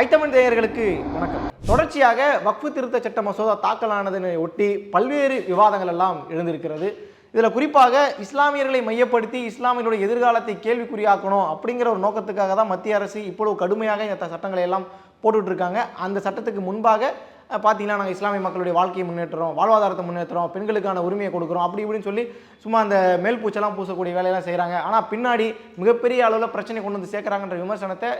ஐத்தமிழ் தேயர்களுக்கு வணக்கம். தொடர்ச்சியாக வக்ஃபு திருத்த சட்ட மசோதா தாக்கலானதனை ஒட்டி பல்வேறு விவாதங்கள் எல்லாம் எழுந்திருக்கிறது. இதில் குறிப்பாக இஸ்லாமியர்களை மையப்படுத்தி இஸ்லாமியர்களுடைய எதிர்காலத்தை கேள்விக்குறியாக்கணும் அப்படிங்கிற ஒரு நோக்கத்துக்காக தான் மத்திய அரசு இவ்வளவு கடுமையாக இந்த சட்டங்களை எல்லாம் போட்டுட்ருக்காங்க அந்த சட்டத்துக்கு முன்பாக பார்த்தீங்கன்னா நாங்கள் இஸ்லாமிய மக்களுடைய வாழ்க்கையை முன்னேற்றுறோம் வாழ்வாதாரத்தை முன்னேற்றுறோம் பெண்களுக்கான உரிமையை கொடுக்குறோம் அப்படி இப்படின்னு சொல்லி சும்மா அந்த மேல் பூச்செல்லாம் பூசக்கூடிய வேலையெல்லாம் செய்கிறாங்க ஆனால் பின்னாடி மிகப்பெரிய அளவில் பிரச்சனை கொண்டு வந்து சேர்க்குறாங்கன்ற விமர்சனத்தை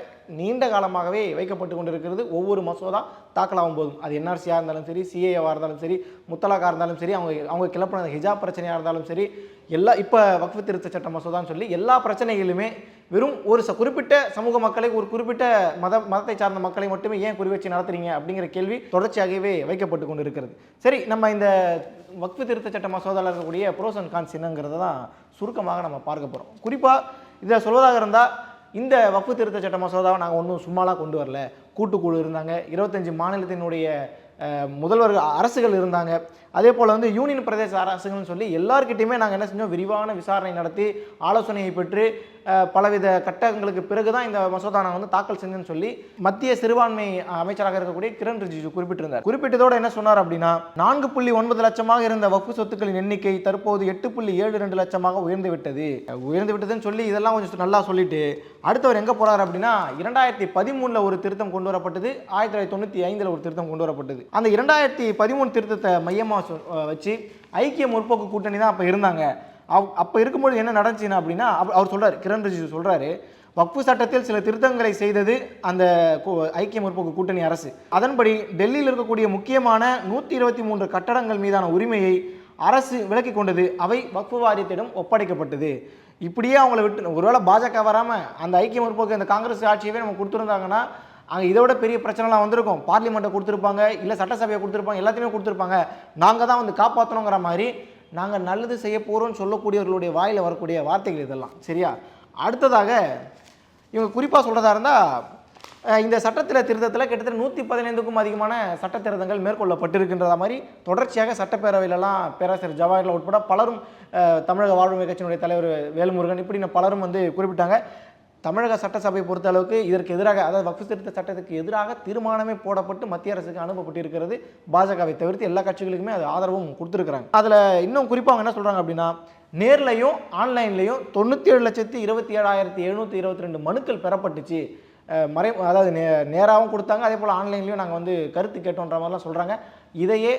நீண்ட காலமாகவே வைக்கப்பட்டு கொண்டிருக்கிறது. ஒவ்வொரு மசோதா தாக்கலாகும் போதும். அது என்ஆர்சியாக இருந்தாலும் சரி சிஏவாக இருந்தாலும் சரி முத்தலாக்காக இருந்தாலும் சரி அவங்க அவங்க கிளப்பின ஹிஜாப் பிரச்சனையாக இருந்தாலும் சரி எல்லா இப்போ வக்ஃபு திருத்த சட்ட மசோதான்னு சொல்லி எல்லா பிரச்சனைகளுமே வெறும் ஒரு ச குறிப்பிட்ட சமூக மக்களை ஒரு குறிப்பிட்ட மத மதத்தை சார்ந்த மக்களை மட்டுமே ஏன் குறி வச்சு நடத்துறீங்க அப்படிங்கிற கேள்வி தொடர்ச்சியாகவே வைக்கப்பட்டு கொண்டு இருக்கிறது சரி நம்ம இந்த வக்ஃபு திருத்த சட்ட மசோதாவில் இருக்கக்கூடிய ப்ரோஸ் அண்ட் கான்ஸ் என்னங்கிறத தான் சுருக்கமாக நம்ம பார்க்க போகிறோம் குறிப்பாக இதை சொல்வதாக இருந்தால் இந்த வக்ஃபு திருத்த சட்ட மசோதாவை நாங்கள் ஒன்றும் சும்மாலாம் கொண்டு வரல. கூட்டுக்குழு இருந்தாங்க இருபத்தஞ்சு மாநிலத்தினுடைய முதல்வர் அரசுகள் இருந்தாங்க. அதே போல் வந்து யூனியன் பிரதேச அரசுகள்னு சொல்லி எல்லார்கிட்டையுமே நாங்கள் என்ன செஞ்சோம்? விரிவான விசாரணை நடத்தி ஆலோசனையை பெற்று பலவித கட்டங்களுக்கு பிறகு தான் இந்த மசோதா நாங்கள் வந்து தாக்கல் செஞ்சேன்னு சொல்லி மத்திய சிறுபான்மை அமைச்சராக இருக்கக்கூடிய கிரண் ரிஜிஜு குறிப்பிட்டிருந்தார். குறிப்பிட்டதோட என்ன சொன்னார் அப்படின்னா நான்கு புள்ளி ஒன்பது லட்சமாக இருந்த வக்ஃபு சொத்துக்களின் எண்ணிக்கை தற்போது எட்டு புள்ளி ஏழு ரெண்டு லட்சமாக உயர்ந்து விட்டது. உயர்ந்து விட்டதுன்னு சொல்லி இதெல்லாம் கொஞ்சம் நல்லா சொல்லிட்டு அடுத்தவர் எங்கே போகிறார் அப்படின்னா இரண்டாயிரத்தி பதிமூணில் ஒரு திருத்தம் கொண்டு வரப்பட்டது ஆயிரத்தி தொள்ளாயிரத்தி தொண்ணூற்றி ஐந்தில் ஒரு திருத்தம் கொண்டு வரப்பட்டது. அந்த இரண்டாயிரத்தி பதிமூணு திருத்தத்தை மையமாக வச்சு ஐக்கிய முற்போக்கு கூட்டணி தான் அப்போ இருந்தாங்க. அவ் அப்போ இருக்கும்போது என்ன நடந்துச்சுன்னா அப்படின்னா அவர் சொல்றாரு கிரண் ரிஜிஜு சொல்றாரு வக்ஃபு சட்டத்தில் சில திருத்தங்களை செய்தது அந்த ஐக்கிய முற்போக்கு கூட்டணி அரசு. அதன்படி டெல்லியில் இருக்கக்கூடிய முக்கியமான நூற்றி இருபத்தி மூன்று கட்டடங்கள் மீதான உரிமையை அரசு விலக்கி கொண்டது. அவை வக்ஃபு வாரியத்திடம் ஒப்படைக்கப்பட்டது. இப்படியே அவங்கள விட்டு ஒருவேளை பாஜக வராமல் அந்த ஐக்கிய முற்போக்கு அந்த காங்கிரஸ் ஆட்சியவே நம்ம கொடுத்துருந்தாங்கன்னா அங்கே இதை விட பெரிய பிரச்சனைலாம் வந்திருக்கும். பார்லிமெண்ட்டை கொடுத்துருப்பாங்க இல்லை சட்டசபையை கொடுத்துருப்பாங்க எல்லாத்தையுமே கொடுத்துருப்பாங்க. நாங்கள் தான் வந்து காப்பாற்றணுங்கிற மாதிரி நாங்கள் நல்லது செய்ய போகிறோம்னு சொல்லக்கூடியவர்களுடைய வாயில் வரக்கூடிய வார்த்தைகள் இதெல்லாம். சரியா? அடுத்ததாக இவங்க குறிப்பாக சொல்கிறதா இருந்தால் இந்த சட்டத்தில் திருத்தத்தில் கிட்டத்தட்ட நூற்றி பதினைந்துக்கும் அதிகமான சட்ட திருத்தங்கள் மேற்கொள்ளப்பட்டிருக்கின்றதா மாதிரி தொடர்ச்சியாக சட்டப்பேரவையிலலாம் பேராசிரியர் ஜவஹர்லால் உட்பட பலரும் தமிழக வாழ்வுரிமை கட்சியினுடைய தலைவர் வேல்முருகன் இப்படி பலரும் வந்து குறிப்பிட்டாங்க. தமிழக சட்டசபை பொறுத்த அளவுக்கு இதற்கு எதிராக அதாவது வக்ஃபு திருத்த சட்டத்துக்கு எதிராக தீர்மானமே போடப்பட்டு மத்திய அரசுக்கு அனுப்பப்பட்டிருக்கிறது. பாஜகவை தவிர்த்து எல்லா கட்சிகளுக்குமே அது ஆதரவும் கொடுத்துருக்குறாங்க. அதில் இன்னும் குறிப்பாக என்ன சொல்கிறாங்க அப்படின்னா நேர்லையும் ஆன்லைன்லையும் தொண்ணூற்றி ஏழு லட்சத்தி இருபத்தி ஏழாயிரத்தி எழுநூற்றி இருபத்தி ரெண்டு மனுக்கள் பெறப்பட்டுச்சு. மறை அதாவது நே நேராகவும் கொடுத்தாங்க அதே போல் ஆன்லைன்லேயும் நாங்கள் வந்து கருத்து கேட்டோன்ற மாதிரிலாம் சொல்கிறாங்க இதையே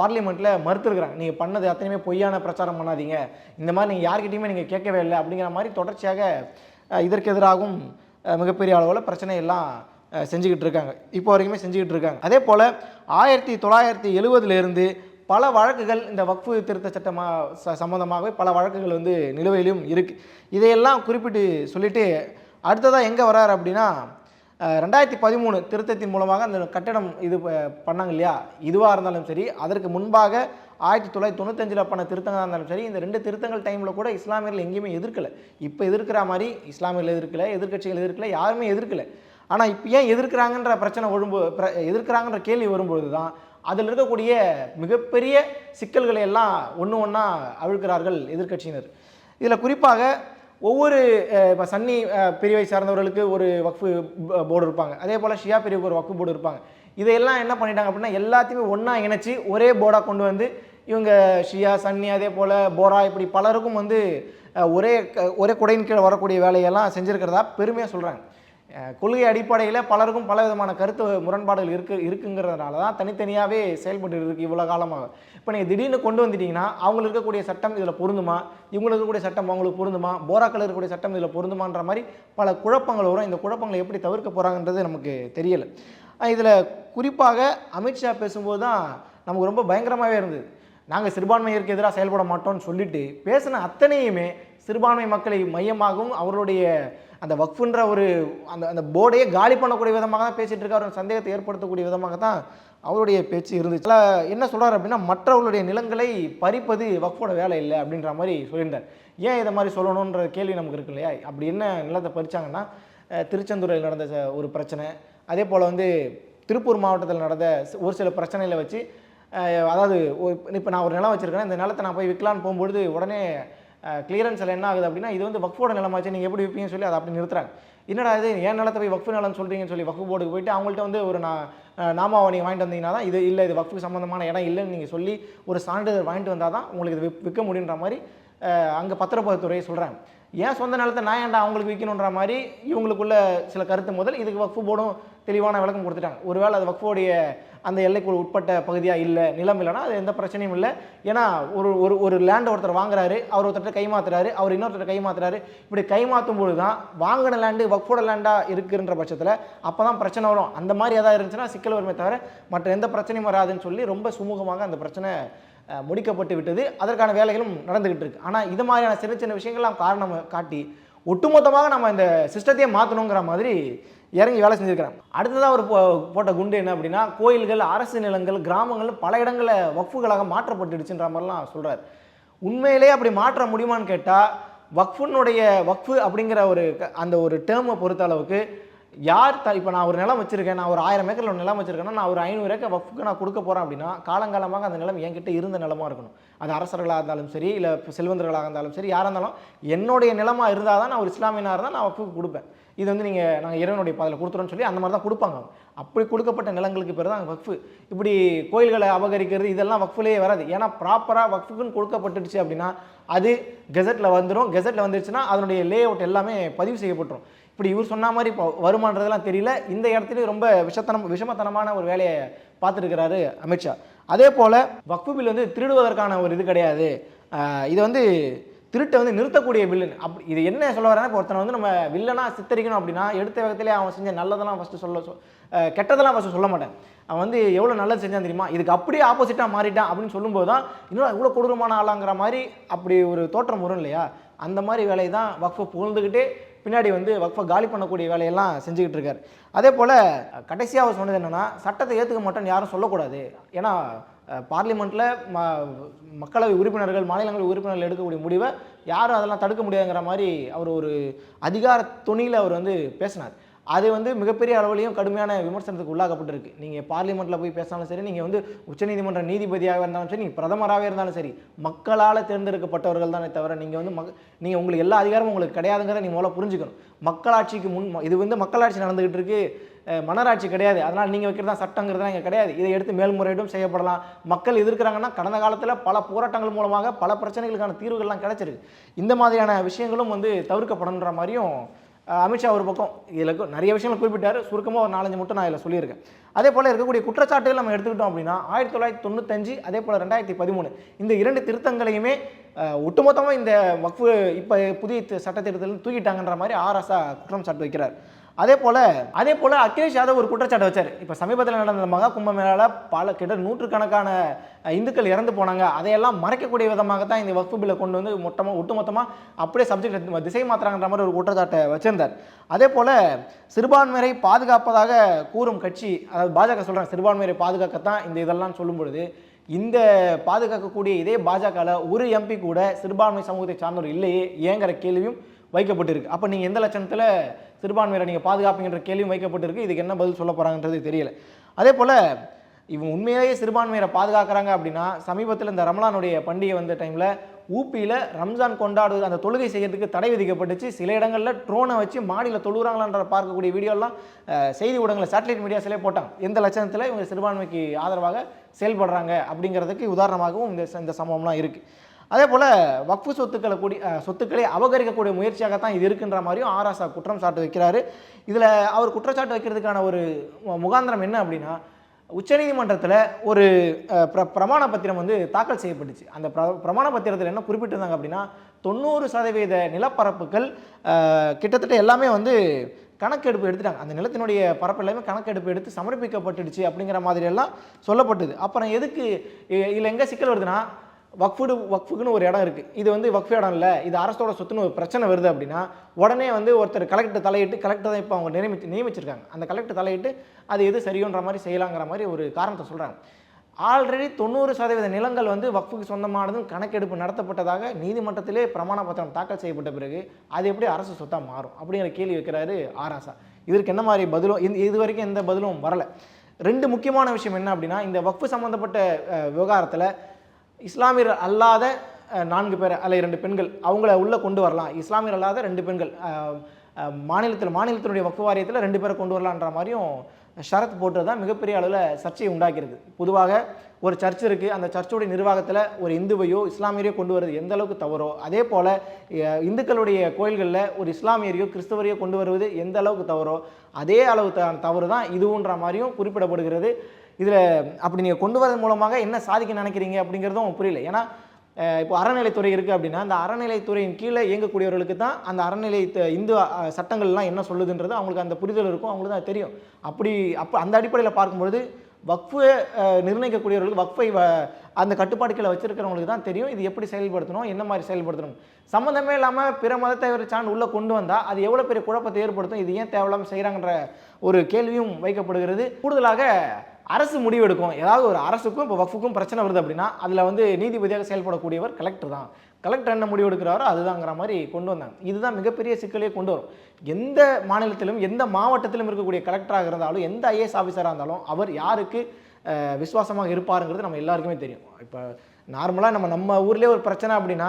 பார்லிமெண்ட்டில் மறுத்துருக்குறாங்க. நீங்கள் பண்ணது அத்தனையுமே பொய்யான பிரச்சாரம் பண்ணாதீங்க. இந்த மாதிரி நீங்கள் யார்கிட்டையுமே நீங்கள் கேட்கவே இல்லை அப்படிங்கிற மாதிரி தொடர்ச்சியாக இதற்கு எதிராகவும் மிகப்பெரிய அளவில் பிரச்சனை எல்லாம் செஞ்சுக்கிட்டு இருக்காங்க. இப்போ வரைக்குமே செஞ்சுக்கிட்டு இருக்காங்க. அதே போல் ஆயிரத்தி தொள்ளாயிரத்தி எழுபதுலேருந்து பல வழக்குகள் இந்த வக்ஃபு திருத்த சட்டமாக ச சம்மந்தமாகவே பல வழக்குகள் வந்து நிலுவையிலும் இருக்குது இதையெல்லாம் குறிப்பிட்டு சொல்லிவிட்டு அடுத்ததாக எங்கே வரார் அப்படின்னா ரெண்டாயிரத்தி பதிமூணு திருத்தத்தின் மூலமாக அந்த கட்டடம் இது ப- பண்ணாங்க இல்லையா? இதுவாக இருந்தாலும் சரி அதற்கு முன்பாக ஆயிரத்தி தொள்ளாயிரத்தி தொண்ணூத்தஞ்சில் பண்ண திருத்தங்களாக இருந்தாலும் சரி இந்த ரெண்டு திருத்தங்கள் டைமில் கூட இஸ்லாமியர்கள் எங்கேயுமே எதிர்க்கலை. இப்போ எதிர்க்கிற மாதிரி இஸ்லாமியர்கள் எதிர்க்கலை எதிர்க்கட்சிகள் எதிர்க்கலை யாருமே எதிர்க்கலை. ஆனால் இப்போ ஏன் எதிர்க்கிறாங்கன்ற பிரச்சனை வரும்போ பிர- எதிர்க்கிறாங்கன்ற கேள்வி வரும்பொழுது தான் அதில் இருக்கக்கூடிய மிகப்பெரிய சிக்கல்களை எல்லாம் ஒன்று ஒன்றா அவிழ்க்கிறார்கள் எதிர்க்கட்சியினர். இதில் குறிப்பாக ஒவ்வொரு இப்போ சன்னி பிரிவை சார்ந்தவர்களுக்கு ஒரு வக்ஃபு போர்டு இருப்பாங்க. அதே போல் ஷியா பிரிவுக்கு ஒரு வக்ஃபு போர்டு இருப்பாங்க. இதையெல்லாம் என்ன பண்ணிட்டாங்க அப்படின்னா எல்லாத்தையுமே ஒன்றா இணைச்சி ஒரே போர்டாக கொண்டு வந்து இவங்க ஷியா சன்னி அதே போல் போரா இப்படி பலருக்கும் வந்து ஒரே ஒரே குடையின் கீழே வரக்கூடிய வேலையெல்லாம் செஞ்சுருக்கிறதா பெருமையாக சொல்கிறாங்க கொள்கை அடிப்படையில் பலருக்கும் பல விதமான கருத்து முரண்பாடுகள் இருக்கு இருக்குங்கிறதுனால தான் தனித்தனியாகவே செயல்பட்டு இருக்கு இவ்வளோ காலமாக. இப்போ நீங்கள் திடீர்னு கொண்டு வந்துட்டீங்கன்னா அவங்களுக்கு இருக்கக்கூடிய சட்டம் இதில் பொருந்துமா? இவங்களுக்கு இருக்கக்கூடிய சட்டம் அவங்களுக்கு பொருந்துமா? போராக்கள் இருக்கக்கூடிய சட்டம் இதில் பொருந்துமான்ற மாதிரி பல குழப்பங்கள் வரும். இந்த குழப்பங்களை எப்படி தவிர்க்க போகிறாங்கன்றது நமக்கு தெரியலை. இதில் குறிப்பாக அமித்ஷா பேசும்போது தான் நமக்கு ரொம்ப பயங்கரமாகவே இருந்தது. நாங்கள் சிறுபான்மையருக்கு எதிராக செயல்பட மாட்டோம்னு சொல்லிட்டு பேசின அத்தனையுமே சிறுபான்மை மக்களை மையமாகவும் அவருடைய அந்த வக்ஃபுன்ற ஒரு அந்த அந்த போர்டையே காலி பண்ணக்கூடிய விதமாக தான் பேசிட்டு இருக்காரு. ஒரு சந்தேகத்தை ஏற்படுத்தக்கூடிய விதமாக தான் அவருடைய பேச்சு இருந்துச்சு. சில என்ன சொல்கிறார் அப்படின்னா மற்றவர்களுடைய நிலங்களை பறிப்பது வக்ஃபோட வேலை இல்லை அப்படின்ற மாதிரி சொல்லியிருந்தார். ஏன் இதை மாதிரி சொல்லணுன்ற கேள்வி நமக்கு இருக்கு இல்லையா? அப்படி என்ன நிலத்தை பறிச்சாங்கன்னா திருச்செந்தூரில் நடந்த ச- ஒரு பிரச்சனை. அதே போல் வந்து திருப்பூர் மாவட்டத்தில் நடந்த ஒரு சில பிரச்சனைகளை வச்சு அதாவது இப்போ நான் ஒரு நிலம் வச்சுருக்கேன். இந்த நிலத்தை நான் போய் விற்கலான்னு போகும்பொழுது உடனே கிளியரன்ஸில் என்ன ஆகுது அப்படின்னா இது வந்து வக்ஃபோட நிலமாச்சு நீங்கள் எப்படி விற்பீங்கன்னு சொல்லி அதை அப்படி நிறுத்துறாங்க. என்னடா இது என் நிலத்தை போய் வக்ஃபு நிலம் சொல்கிறீங்கன்னு சொல்லி வக்ஃபு போர்டுக்கு போயிட்டு அவங்கள்ட்ட வந்து ஒரு நான் நாமாவை நீங்கள் வாங்கிட்டு வந்தீங்கன்னா தான் இது இல்லை இது வக்ஃபுக்கு சம்மந்தமான இடம் இல்லைன்னு நீங்கள் சொல்லி ஒரு சான்றிதழ் வாங்கிட்டு வந்தால் தான் உங்களுக்கு இது விற்க முடியுன்ற மாதிரி அங்கே பத்திரப்பதிவுத்துறையை சொல்கிறாங்க ஏன் சொந்த நிலத்தை நான் ஏன்டா அவங்களுக்கு விற்கணுன்ற மாதிரி இவங்களுக்குள்ள சில கருத்து முதல் இதுக்கு வக்ஃபு போர்டும் தெளிவான விளக்கம் கொடுத்துட்டாங்க. ஒருவேளை அது வக்ஃபோடைய அந்த எல்லைக்குள் உட்பட்ட பகுதியாக இல்லை நிலம் இல்லைன்னா அது எந்த பிரச்சனையும் இல்லை. ஏன்னா ஒரு ஒரு ஒரு லேண்ட் ஒருத்தர் வாங்குறாரு அவர் ஒருத்தர் கைமாத்துறாரு அவர் இன்னொருத்தர் கைமாத்துறாரு இப்படி கைமாற்றும் பொழுது தான் வாங்கின லேண்டு வக்ஃபோட லேண்டாக இருக்குன்ற பட்சத்தில் அப்போ தான் பிரச்சனை வரும். அந்த மாதிரி எதாவது இருந்துச்சுன்னா சிக்கல் வருமே தவிர மற்ற எந்த பிரச்சனையும் வராதுன்னு சொல்லி ரொம்ப சுமூகமாக அந்த பிரச்சனை முடிக்கப்பட்டு விட்டது. அதற்கான வேலைகளும் நடந்துகிட்டு இருக்கு. ஆனால் இது மாதிரியான சின்ன சின்ன விஷயங்கள்லாம் காரணம் காட்டி ஒட்டுமொத்தமாக நம்ம இந்த சிஸ்டத்தையே மாற்றணுங்கிற மாதிரி இறங்கி வேலை செஞ்சுருக்கிறேன். அடுத்ததாக அவர் போ- போட்ட குண்டு என்ன அப்படின்னா கோயில்கள் அரசு நிலங்கள் கிராமங்கள் பல இடங்களில் வக்ஃபுகளாக மாற்றப்பட்டுடுச்சுன்ற மாதிரிலாம் சொல்கிறார் உண்மையிலே அப்படி மாற்ற முடியுமான்னு கேட்டால் வக்ஃபுனுடைய வக்ஃபு அப்படிங்கிற ஒரு க- அந்த ஒரு டேர்மை பொறுத்த அளவுக்கு யார் த இப்போ நான் ஒரு நிலம் வச்சிருக்கேன் நான் ஒரு ஆயிரம் ஏக்கரில் ஒரு நிலம் வச்சுருக்கேன்னா நான் ஒரு ஐநூறு ஏக்கர் வக்ஃபுக்கு நான் கொடுக்க போகிறேன் அப்படின்னா காலங்காலமாக அந்த நிலம் என்கிட்ட இருந்த நிலமாக இருக்கணும். அது அரசர்களாக இருந்தாலும் சரி இல்லை செல்வந்தர்களாக இருந்தாலும் சரி யாராக இருந்தாலும் என்னுடைய நிலமாக இருந்தால் தான் நான் ஒரு இஸ்லாமியனாக இருந்தால் நான் வக்ஃபுக்கு கொடுப்பேன். இது வந்து நீங்கள் நாங்கள் இறைவனுடைய பாதையில் கொடுத்துறோன்னு சொல்லி அந்த மாதிரி தான் கொடுப்பாங்க அப்படி கொடுக்கப்பட்ட நிலங்களுக்கு பேர் தான் வக்ஃபு. இப்படி கோயில்களை அபகரிக்கிறது இதெல்லாம் வக்ஃபுலேயே வராது. ஏன்னா ப்ராப்பராக வக்ஃபுக்குன்னு கொடுக்கப்பட்டுடுச்சு அப்படின்னா அது கெசட்டில் வந்துடும் கெசட்டில் வந்துருச்சுன்னா அதனுடைய லே அவுட் எல்லாமே பதிவு செய்யப்பட்டுரும். இப்படி இவர் சொன்ன மாதிரி இப்போ வருமானதெல்லாம் தெரியல. இந்த இடத்துலையும் ரொம்ப விஷத்தனம் விஷமத்தனமான ஒரு வேலையை பார்த்துருக்கிறாரு அமித்ஷா. அதே போல் வக்ஃபு பில் வந்து திருடுவதற்கான ஒரு இது கிடையாது. இது வந்து திருட்டை வந்து நிறுத்தக்கூடிய வில்லன் அப் இது என்ன சொல்ல வரேன்னா இப்போ ஒருத்தனை வந்து நம்ம வில்லனா சித்தரிக்கணும் அப்படின்னா எடுத்த வேகத்திலே அவன் செஞ்ச நல்லதெல்லாம் ஃபஸ்ட்டு சொல்ல சொ- கெட்டதெல்லாம் ஃபஸ்ட்டு சொல்ல மாட்டேன். அவன் வந்து எவ்வளோ நல்லது செஞ்சான் தெரியுமா? இதுக்கு அப்படியே ஆப்போசிட்டாக மாறிட்டான் அப்படின்னு சொல்லும்போது தான் இன்னும் இவ்வளோ கொடூரமான ஆளாங்கிற மாதிரி அப்படி ஒரு தோற்றம் வரும் இல்லையா? அந்த மாதிரி வேலையை தான் வக்ஃபை புகழ்ந்துக்கிட்டே பின்னாடி வந்து வக்ஃபை காலி பண்ணக்கூடிய வேலையெல்லாம் செஞ்சுக்கிட்டு இருக்கார். அதே போல் கடைசியாக அவர் சொன்னது என்னென்னா சட்டத்தை ஏற்றுக்க மாட்டேன்னு யாரும் சொல்லக்கூடாது. ஏன்னா பார்லிமெண்ட்டில் ம மக்களவை உறுப்பினர்கள் மாநிலங்கள் உறுப்பினர்கள் எடுக்கக்கூடிய முடிவை யாரும் அதெல்லாம் தடுக்க முடியாதுங்கிற மாதிரி அவர் ஒரு அதிகார துணியில் அவர் வந்து பேசினார். அது வந்து மிகப்பெரிய அளவுலையும் கடுமையான விமர்சனத்துக்கு உள்ளாக்கப்பட்டிருக்கு. நீங்கள் பார்லிமெண்ட்டில் போய் பேசினாலும் சரி நீங்கள் வந்து உச்சநீதிமன்ற நீதிபதியாக இருந்தாலும் சரி நீங்கள் பிரதமராகவே இருந்தாலும் சரி மக்களால் தேர்ந்தெடுக்கப்பட்டவர்கள் தானே தவிர நீங்கள் வந்து மக் நீங்கள் உங்களுக்கு எல்லா அதிகாரமும் உங்களுக்கு கிடையாதுங்கிறத நீங்கள் முதல்ல புரிஞ்சுக்கணும். மக்களாட்சிக்கு முன் இது வந்து மக்களாட்சி நடந்துக்கிட்டு இருக்குது மனராட்சி கிடையாது. அதனால் நீங்கள் வைக்கிறதா சட்டங்கிறதுலாம் இங்கே கிடையாது. இதை எடுத்து மேல்முறையீடும் செய்யப்படலாம். மக்கள் எதிர்க்கிறாங்கன்னா கடந்த காலத்தில் பல போராட்டங்கள் மூலமாக பல பிரச்சனைகளுக்கான தீர்வுகள்லாம் கிடைச்சிருக்கு. இந்த மாதிரியான விஷயங்களும் வந்து தவிர்க்கப்படணுன்ற மாதிரியும் அமித்ஷா ஒரு பக்கம் இதில் நிறைய விஷயங்கள் குறிப்பிட்டார். சுருக்கமாக ஒரு நாலஞ்சு மட்டும் நான் இதில் சொல்லியிருக்கேன். அதே போல் இருக்கக்கூடிய குற்றச்சாட்டுகள் நம்ம எடுத்துக்கிட்டோம் அப்படின்னா ஆயிரத்தி தொள்ளாயிரத்தி தொண்ணூத்தஞ்சு அதே போல் ரெண்டாயிரத்தி பதிமூணு இந்த இரண்டு திருத்தங்களையுமே ஒட்டுமொத்தமாக இந்த வக்ஃபு இப்போ புதிய சட்டத்திட்டத்தில் தூக்கிட்டாங்கன்ற மாதிரி ஆர்எஸ்ஆ குற்றம் சாட்டு வைக்கிறார். அதே போல் அதே போல் அகிலேஷ் யாதவ் ஒரு குற்றச்சாட்டு வச்சார். இப்போ சமீபத்தில் நடந்த மகா கும்பமேளால பல கிட்ட நூற்றுக்கணக்கான இந்துக்கள் இறந்து போனாங்க. அதையெல்லாம் மறைக்கக்கூடிய விதமாக தான் இந்த வக்ஃபு பில்லை கொண்டு வந்து மொத்தமாக ஒட்டுமொத்தமாக அப்படியே சப்ஜெக்ட் திசை மாத்துறாங்கன்ற மாதிரி ஒரு குற்றச்சாட்டை வச்சிருந்தார். அதே போல் சிறுபான்மையரை பாதுகாப்பதாக கூறும் கட்சி அதாவது பாஜக சொல்கிறாங்க சிறுபான்மையரை பாதுகாக்கத்தான் இந்த இதெல்லாம் சொல்லும் பொழுது இந்த பாதுகாக்கக்கூடிய இதே பாஜகவில் ஒரு எம்பி கூட சிறுபான்மை சமூகத்தை சார்ந்தவர் இல்லையே ஏங்கிற கேள்வியும் வைக்கப்பட்டிருக்கு. அப்போ நீங்கள் எந்த லட்சணத்தில் சிறுபான்மையரை நீங்கள் பாதுகாப்பீங்கன்ற கேள்வியும் வைக்கப்பட்டிருக்கு. இதுக்கு என்ன பதில் சொல்ல போகிறாங்கன்றது தெரியல. அதே போல் இவங்க உண்மையிலேயே சிறுபான்மையரை பாதுகாக்கிறாங்க அப்படின்னா சமீபத்தில் இந்த ரமலானுடைய பண்டிகை வந்த டைமில் ஊப்பியில் ரம்ஜான் கொண்டாடுவது அந்த தொழுகை செய்யறதுக்கு தடை விதிக்கப்பட்டுச்சு. சில இடங்களில் ட்ரோனை வச்சு மாடியில் தொழுகிறாங்களான்ற பார்க்கக்கூடிய வீடியோலாம் செய்தி ஊடகங்களில் சேட்டலைட் மீடியாஸிலே போட்டாங்க. எந்த லட்சணத்தில் இவங்க சிறுபான்மைக்கு ஆதரவாக செயல்படுறாங்க அப்படிங்கிறதுக்கு உதாரணமாகவும் இந்த இந்த சம்பவம்லாம் இருக்குது அதே போல் வக்ஃபு சொத்துக்களை கூடி சொத்துக்களை அபகரிக்கக்கூடிய முயற்சியாகத்தான் இது இருக்குன்ற மாதிரியும் ஆராசா குற்றம் சாட்டு வைக்கிறாரு. இதில் அவர் குற்றச்சாட்டு வைக்கிறதுக்கான ஒரு முகாந்திரம் என்ன அப்படின்னா உச்சநீதிமன்றத்தில் ஒரு பிர பிரமாண பத்திரம் வந்து தாக்கல் செய்யப்பட்டுச்சு. அந்த பிர பிரமாண பத்திரத்தில் என்ன குறிப்பிட்டிருந்தாங்க அப்படின்னா தொண்ணூறு சதவீத நிலப்பரப்புகள் கிட்டத்தட்ட எல்லாமே வந்து கணக்கெடுப்பு எடுத்துட்டாங்க. அந்த நிலத்தினுடைய பரப்பு எல்லாமே கணக்கெடுப்பு எடுத்து சமர்ப்பிக்கப்பட்டுடுச்சு அப்படிங்கிற மாதிரி எல்லாம் சொல்லப்பட்டது. அப்புறம் எதுக்கு இதில் எங்கே சிக்கல் வருதுன்னா வக்ஃபுடு வக்ஃபுக்குன்னு ஒரு இடம் இருக்குது இது வந்து வக்ஃபு இடம் இல்லை. இது அரசோட சொத்துன்னு ஒரு பிரச்சனை வருது அப்படின்னா உடனே வந்து ஒருத்தர் கலெக்டர் தலையிட்டு கலெக்டர் தான் இப்போ அவங்க நியமிச்சு நியமிச்சிருக்காங்க. அந்த கலெக்டர் தலையிட்டு அது எது சரியோன்ற மாதிரி செய்யலாங்கிற மாதிரி ஒரு காரணத்தை சொல்கிறாங்க ஆல்ரெடி தொண்ணூறு சதவீத நிலங்கள் வந்து வக்ஃபுக்கு சொந்தமானதும் கணக்கெடுப்பு நடத்தப்பட்டதாக நீதிமன்றத்திலே பிரமாண பத்திரம் தாக்கல் செய்யப்பட்ட பிறகு அது எப்படி அரசு சொத்தாக மாறும் அப்படிங்கிற கேள்வி வைக்கிறாரு ஆராசா இதற்கு என்ன மாதிரி பதிலும் இந்த இது வரைக்கும் எந்த பதிலும் வரல. ரெண்டு முக்கியமான விஷயம் என்ன அப்படின்னா இந்த வக்ஃபு சம்மந்தப்பட்ட விவகாரத்தில் இஸ்லாமியர் அல்லாத நான்கு பேர் அல்ல இரண்டு பெண்கள் அவங்கள உள்ளே கொண்டு வரலாம். இஸ்லாமியர் அல்லாத ரெண்டு பெண்கள் மாநிலத்தில் மாநிலத்தினுடைய வக்கு வாரியத்தில் ரெண்டு பேரை கொண்டு வரலான்ற மாதிரியும் ஷரத் போட்டு தான் மிகப்பெரிய அளவில் சர்ச்சையை உண்டாக்கியிருக்கு. பொதுவாக ஒரு சர்ச் இருக்குது அந்த சர்ச்சுடைய நிர்வாகத்தில் ஒரு இந்துவையோ இஸ்லாமியரையோ கொண்டு வருது எந்த அளவுக்கு தவறோ அதே போல் இந்துக்களுடைய கோயில்களில் ஒரு இஸ்லாமியரையோ கிறிஸ்தவரையோ கொண்டு வருவது எந்த அளவுக்கு தவறோ அதே அளவு த தவறு தான் இதுவுன்ற மாதிரியும் குறிப்பிடப்படுகிறது. இதில் அப்படி நீங்கள் கொண்டு வரதன் மூலமாக என்ன சாதிக்க நினைக்கிறீங்க அப்படிங்கிறதும் புரியல. ஏன்னா இப்போ அறநிலைத்துறை இருக்குது அப்படின்னா அந்த அறநிலைத்துறையின் கீழே இயங்கக்கூடியவர்களுக்கு தான் அந்த அறநிலை இந்து சட்டங்கள்லாம் என்ன சொல்லுதுன்றது அவங்களுக்கு அந்த புரிதல் இருக்கும் அவங்களுக்கு தான் தெரியும். அப்படி அப்போ அந்த அடிப்படையில் பார்க்கும்பொழுது வக்ஃபை நிர்ணயிக்கக்கூடியவர்களுக்கு வக்ஃபை வ- அந்த கட்டுப்பாட்டுகளை வச்சிருக்கிறவங்களுக்கு தான் தெரியும் இது எப்படி செயல்படுத்தணும் என்ன மாதிரி செயல்படுத்தணும். சம்மந்தமே இல்லாமல் பிற மதத்தை சான் உள்ளே கொண்டு வந்தால் அது எவ்வளோ பெரிய குழப்பத்தை ஏற்படுத்தும் இது ஏன் தேவையில்லாமல் செய்கிறாங்கன்ற ஒரு கேள்வியும் வைக்கப்படுகிறது. கூடுதலாக அரசு முடிவெடுக்கும். ஏதாவது ஒரு அரசுக்கும் இப்போ வக்ஃபுக்கும் பிரச்சனை வருது அப்படின்னா அதில் வந்து நீதிபதியாக செயல்படக்கூடியவர் கலெக்டர் தான். கலெக்டர் என்ன முடிவெடுக்கிறாரோ அதுதாங்கிற மாதிரி கொண்டு வந்தாங்க. இதுதான் மிகப்பெரிய சிக்கலையே கொண்டு வரும். எந்த மாநிலத்திலும் எந்த மாவட்டத்திலும் இருக்கக்கூடிய கலெக்டராக இருந்தாலும் எந்த ஐஏஎஸ் ஆஃபீஸராக இருந்தாலும் அவர் யாருக்கு விசுவாசமாக இருப்பாருங்கிறது நம்ம எல்லாருக்குமே தெரியும். இப்போ நார்மலாக நம்ம நம்ம ஊர்லேயே ஒரு பிரச்சனை அப்படின்னா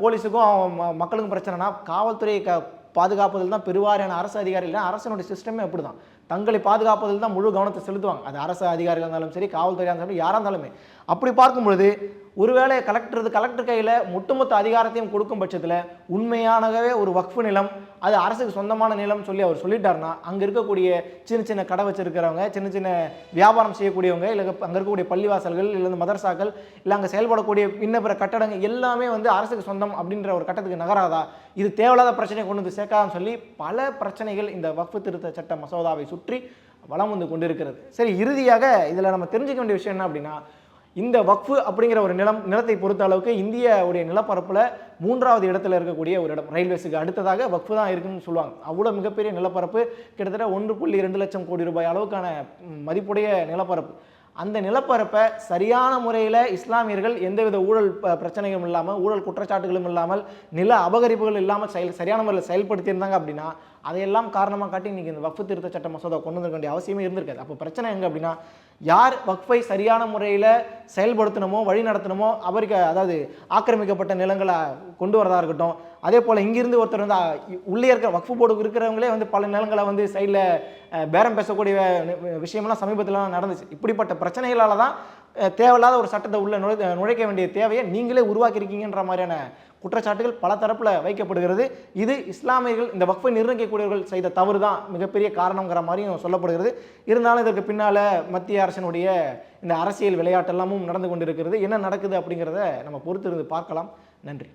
போலீஸுக்கும் ம- மக்களுக்கும் பிரச்சனைனா காவல்துறையை க பாதுகாப்பதில் தான் பெருவாரியான அரசு அதிகாரிகள் அரசனுடைய சிஸ்டமே அப்படி தான் தங்களை பாதுகாப்பதில் தான் முழு கவனத்தை செலுத்துவாங்க. அது அரசு அதிகாரிகள் இருந்தாலும் சரி காவல்துறையாக இருந்தாலும் யாராக இருந்தாலுமே. அப்படி பார்க்கும் பொழுது ஒருவேளை கலெக்டர் கலெக்டர் கையில் ஒட்டுமொத்த அதிகாரத்தையும் கொடுக்கும் பட்சத்தில் உண்மையானவே ஒரு வக்ஃபு நிலம் அது அரசுக்கு சொந்தமான நிலம் சொல்லி அவர் சொல்லிட்டாருன்னா அங்கே இருக்கக்கூடிய சின்ன சின்ன கடை வச்சிருக்கிறவங்க சின்ன சின்ன வியாபாரம் செய்யக்கூடியவங்க இல்லை அங்கே இருக்கக்கூடிய பள்ளிவாசல்கள் இல்லை இந்த மதரசாக்கள் இல்லை அங்கே செயல்படக்கூடிய இன்ன பிற கட்டடங்கள் எல்லாமே வந்து அரசுக்கு சொந்தம் அப்படின்ற ஒரு கட்டத்துக்கு நகராதா? இது தேவையில்லாத பிரச்சனையை கொண்டு வந்து சேர்க்காதான்னு சொல்லி பல பிரச்சனைகள் இந்த வக்ஃபு திருத்த சட்ட மசோதாவை சுற்றி வளம் வந்து கொண்டிருக்கிறது. சரி இறுதியாக இதில் நம்ம தெரிஞ்சுக்க வேண்டிய விஷயம் என்ன அப்படின்னா இந்த வக்ஃபு அப்படிங்கிற ஒரு நிலம் நிலத்தை பொறுத்த அளவுக்கு இந்தியாவுடைய நிலப்பரப்பில் மூன்றாவது இடத்துல இருக்கக்கூடிய ஒரு இடம். ரயில்வேஸுக்கு அடுத்ததாக வக்ஃபு தான் இருக்குன்னு சொல்லுவாங்க. அவ்வளோ மிகப்பெரிய நிலப்பரப்பு கிட்டத்தட்ட ஒன்று புள்ளி ரெண்டு லட்சம் கோடி ரூபாய் அளவுக்கான மதிப்புடைய நிலப்பரப்பு. அந்த நிலப்பரப்பை சரியான முறையில் இஸ்லாமியர்கள் எந்தவித ஊழல் ப- பிரச்சனைகளும் இல்லாமல் ஊழல் குற்றச்சாட்டுகளும் இல்லாமல் நில அபகரிப்புகள் இல்லாமல் செயல் சரியான முறையில் செயல்படுத்தியிருந்தாங்க அப்படின்னா அதையெல்லாம் காரணமாக காட்டி இன்றைக்கி இந்த வக்ஃபு திருத்த சட்ட மசோதா கொண்டு வந்திருக்க வேண்டிய அவசியமே இருந்திருக்காது. அப்போ பிரச்சனை எங்கே அப்படின்னா யார் வக்ஃபை சரியான முறையில் செயல்படுத்தணுமோ வழி நடத்தணுமோ அவருக்கு அதாவது ஆக்கிரமிக்கப்பட்ட நிலங்களை கொண்டு வரதாக இருக்கட்டும் அதே போல் இங்கிருந்து ஒருத்தர் வந்து உள்ளே இருக்கிற வக்ஃபு போர்டு இருக்கிறவங்களே வந்து பல நிலங்களை வந்து சைடில் பேரம் பேசக்கூடிய வி- விஷயமெல்லாம் சமீபத்தில் நடந்துச்சு. இப்படிப்பட்ட பிரச்சனைகளால் தான் தேவையில்லாத ஒரு சட்டத்தை உள்ள நுழை நுழைக்க வேண்டிய தேவையை நீங்களே உருவாக்கியிருக்கீங்கன்ற மாதிரியான குற்றச்சாட்டுகள் பல தரப்பில் வைக்கப்படுகிறது. இது இஸ்லாமியர்கள் இந்த வக்ஃபை நிர்ணயிக்கக்கூடியவர்கள் செய்த தவறு தான் மிகப்பெரிய காரணங்கிற மாதிரியும் சொல்லப்படுகிறது. இருந்தாலும் இதற்கு பின்னால் மத்திய அரசினுடைய இந்த அரசியல் விளையாட்டெல்லாமும் நடந்து கொண்டிருக்கிறது. என்ன நடக்குது அப்படிங்கிறத நம்ம பொறுத்திருந்து பார்க்கலாம். நன்றி.